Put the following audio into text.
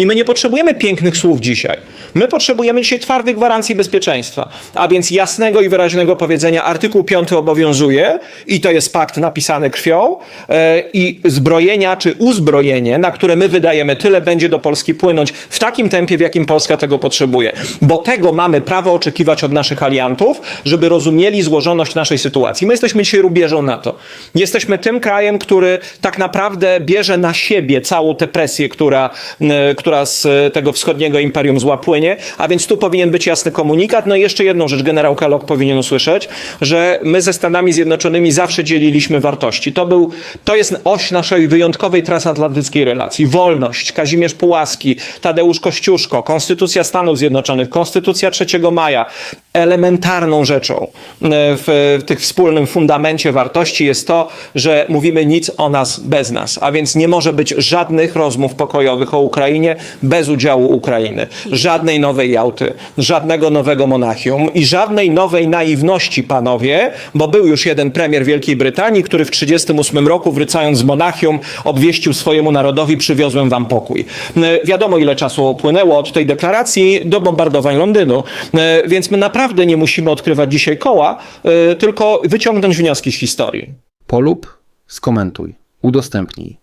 I my nie potrzebujemy pięknych słów dzisiaj. My potrzebujemy dzisiaj twardych gwarancji bezpieczeństwa, a więc jasnego i wyraźnego powiedzenia artykuł 5 obowiązuje i to jest pakt napisany krwią e, i zbrojenia czy uzbrojenie, na które my wydajemy tyle, będzie do Polski płynąć w takim tempie, w jakim Polska tego potrzebuje. Bo tego mamy prawo oczekiwać od naszych aliantów, żeby rozumieli złożoność naszej sytuacji. My jesteśmy dzisiaj rubieżą NATO. Jesteśmy tym krajem, który tak naprawdę bierze na siebie całą tę presję, która, e, która z tego wschodniego imperium zła płynie, a więc tu powinien być jasny komunikat. No i jeszcze jedną rzecz generał Kellogg powinien usłyszeć, że my ze Stanami Zjednoczonymi zawsze dzieliliśmy wartości. To, był, to jest oś naszej wyjątkowej transatlantyckiej relacji. Wolność, Kazimierz Pułaski, Tadeusz Kościuszko, Konstytucja Stanów Zjednoczonych, Konstytucja 3 maja. Elementarną rzeczą e, w, w tych wspólnym fundamencie wartości jest to, że mówimy nic o nas bez nas, a więc nie może być żadnych rozmów pokojowych o Ukrainie bez udziału Ukrainy. Żadnej nowej Jałty, żadnego nowego Monachium i żadnej nowej naiwności, panowie, bo był już jeden premier Wielkiej Brytanii, który w 1938 roku, wracając z Monachium, obwieścił swojemu narodowi, przywiozłem wam pokój. E, Wiadomo, ile czasu upłynęło od tej deklaracji do bombardowań Londynu, E, więc my naprawdę nie musimy odkrywać dzisiaj koła, e, tylko wyciągnąć wnioski z historii. Polub, skomentuj, udostępnij.